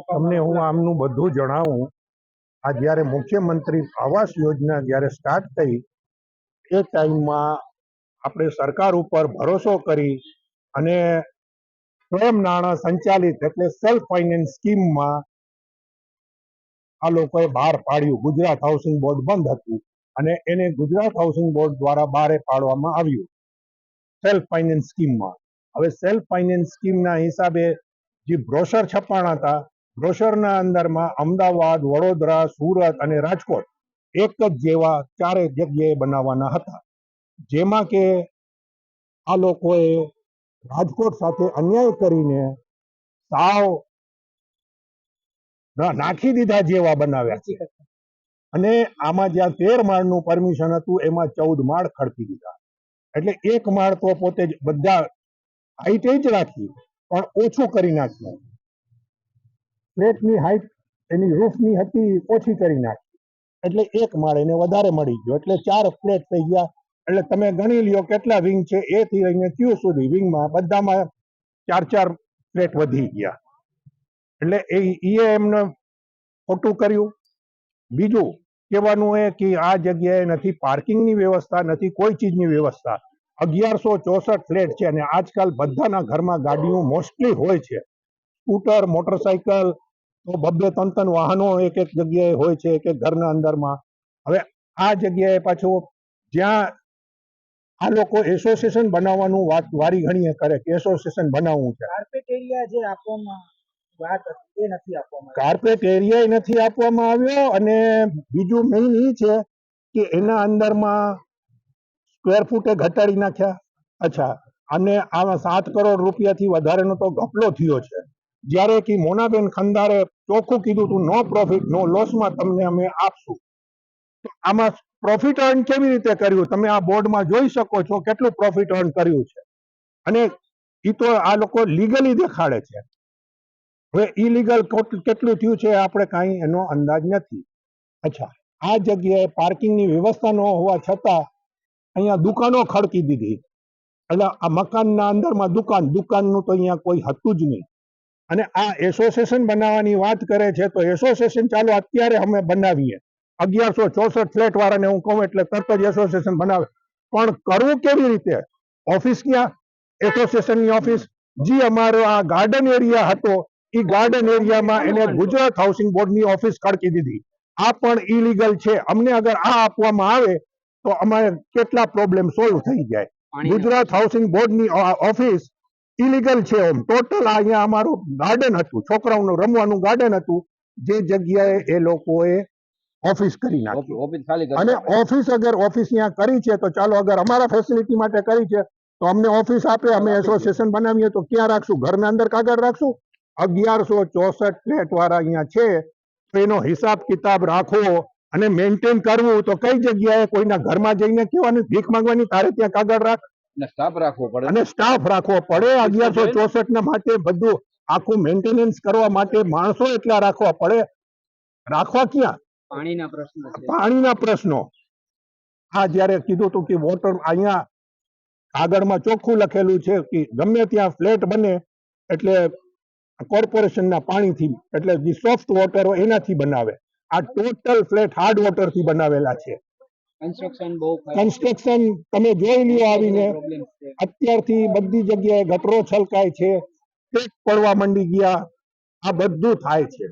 તમને હું આમનું બધું જણાવું. આ જ્યારે મુખ્યમંત્રી આવાસ યોજના જ્યારે સ્ટાર્ટ થઈ એ ટાઈમમાં આપણે સરકાર ઉપર ભરોસો કરી અને સ્વયં નાણાં સંચાલિત એટલે સેલ્ફ ફાઇનાન્સ સ્કીમમાં આ લોકોએ બહાર પાડ્યું. ગુજરાત હાઉસિંગ બોર્ડ બંધ હતું અને એને ગુજરાત હાઉસિંગ બોર્ડ દ્વારા બહાર પાડવામાં આવ્યું. સેલ્ફ ફાઇનાન્સ સ્કીમમાં હવે સેલ્ફ ફાઇનાન્સ સ્કીમના હિસાબે જે બ્રોશર છપાણા હતા બ્રોશરના અંદરમાં અમદાવાદ, વડોદરા, સુરત અને રાજકોટ એક જ જેવા ચારે જગ્યાએ બનાવવાના હતા. જેમાં કે આ લોકોએ રાજકોટ સાથે અન્યાય કરીને સાવ નાખી દીધા જેવા બનાવ્યા છે. અને આમાં જ્યાં તેર માળનું પરમિશન હતું, એમાં ચૌદ માળ ખડકી દીધા. એટલે એક માળ તો પોતે જ બધા હાઈટ જ રાખી, પણ ઓછું કરી નાખ્યું. ફ્લેટની હાઈટ એની રૂફની હતી ઓછી કરી નાખી. એટલે એક માળ એને વધારે મળી ગયો. એટલે ચાર ફ્લેટ થઈ ગયા. એટલે તમે ગણી લ્યો કેટલા વિંગ છે. એ થી લઈને ક્યુ સુધી વિંગમાં બધામાં ચાર ચાર ફ્લેટ વધી ગયા. એટલે એ ઈએ એમને ખોટું કર્યું. બીજું કહેવાનું એ કે આ જગ્યાએ નથી પાર્કિંગની વ્યવસ્થા, નથી કોઈ ચીજની વ્યવસ્થા. અગિયારસો ચોસઠ ફ્લેટ છે અને આજકાલ બધાના ઘરમાં ગાડીઓ મોસ્ટલી હોય છે. સ્કૂટર મોટરસાયકલ તો બબ્બે ત્રણ ત્રણ વાહનો એક એક જગ્યાએ હોય છે એક એક ઘરના અંદરમાં. હવે આ જગ્યાએ પાછું જ્યાં આ લોકો એસોસિએશન બનાવવાનું વાત વારી ઘણીએ કરે કે એસોસિએશન બનાવવું છે. કાર્પેટ એરિયા જે આપવામાં વાત એ નથી આપવામાં. કાર્પેટ એરિયા નથી આપવામાં આવ્યો અને બીજું મેઇન એ છે કે એના અંદરમાં સ્ક્વેર ફૂટે ઘટાડી નાખ્યા. અચ્છા અને આમાં સાત કરોડ રૂપિયાથી વધારેનો તો ગપલો થયો છે. જ્યારે કે મોનાબેન ખંદારે ચોખ્ખું કીધું હતું નો પ્રોફિટ નો લોસમાં તમને અમે આપશું. આમાં પ્રોફિટ અર્ન કેવી રીતે કર્યું? તમે આ બોર્ડમાં જોઈ શકો છો કેટલું પ્રોફિટ અર્ન કર્યું છે. અને એ તો આ લોકો લીગલી દેખાડે છે. હવે ઇલીગલ કેટલું થયું છે આપણે કાંઈ એનો અંદાજ નથી. અચ્છા, આ જગ્યાએ પાર્કિંગની વ્યવસ્થા ન હોવા છતાં અહીંયા દુકાનો ખડકી દીધી. એટલે આ મકાનના અંદરમાં દુકાન, દુકાનનું તો અહીંયા કોઈ હતું જ નહીં. અને આ એસોસિએશન બનાવવાની વાત કરે છે તો એસોસિએશન ચાલો અત્યારે અમે બનાવીએ. અગિયારસો ચોસઠ ફ્લેટ વાળાને હું કહું એટલે તરત જ એસોસિએશન બનાવે. પણ કરવું કેવી રીતે? ઓફિસ ક્યાં? એસોસિએશનની ઓફિસ. જે અમારો આ ગાર્ડન એરિયા હતો એ ગાર્ડન એરિયામાં એને ગુજરાત હાઉસિંગ બોર્ડની ઓફિસ ખડકી દીધી. આ પણ ઇલીગલ છે. અમને અગર આ આપવામાં આવે તો અમારે કેટલા પ્રોબ્લેમ સોલ્વ થઈ જાય. ગુજરાત હાઉસિંગ બોર્ડની ઓફિસ ઇલીગલ છે ઓમ ટોટલ અહીંયા અમારું ગાર્ડન હતું. છોકરાઓનું રમવાનું ગાર્ડન હતું. જે જગ્યાએ એ લોકોએ ઓફિસ કરી નાખી અને ઓફિસ અગર ઓફિસ ત્યાં કરી છે તો ચાલો અગર અમારા ફેસિલિટી માટે કરી છે તો અમને ઓફિસ આપે અમે એસોસિએશન બનાવીએ તો ક્યાં રાખશું? ઘરના અંદર કાગળ રાખશું? અગિયારસો ચોસઠ ફ્લેટ વાળા અહીંયા છે તો એનો હિસાબ કિતાબ રાખવો અને મેન્ટેન કરવું તો કઈ જગ્યાએ કોઈના ઘરમાં જઈને કહેવાનું ભીખ માંગવાની તારે ત્યાં કાગળ રાખ. સ્ટાફ રાખવો પડે. અને સ્ટાફ રાખવો પડે. અગિયારસો ચોસઠ ને માટે બધું આખું મેન્ટેનન્સ કરવા માટે માણસો એટલા રાખવા પડે. રાખવા ક્યાં? પાણીના પ્રશ્નો પાણીના પ્રશ્નો. હા જયારે કીધું હતું કે વોટર અહીંયા કાગળમાં ચોખ્ખું લખેલું છે કે ગમે ત્યાં ફ્લેટ બને એટલે કોર્પોરેશનના પાણીથી એટલે જે સોફ્ટ વોટર હોય એનાથી બનાવે. આ ટોટલ ફ્લેટ હાર્ડ વોટરથી બનાવેલા છે. કન્સ્ટ્રક્શન બહુ કન્સ્ટ્રક્શન તમે જોઈ લ્યો આવીને. અત્યારથી બધી જગ્યાએ ગટરો છલકાય છે. ટેક પડવા માંડી ગયા. આ બધું થાય છે.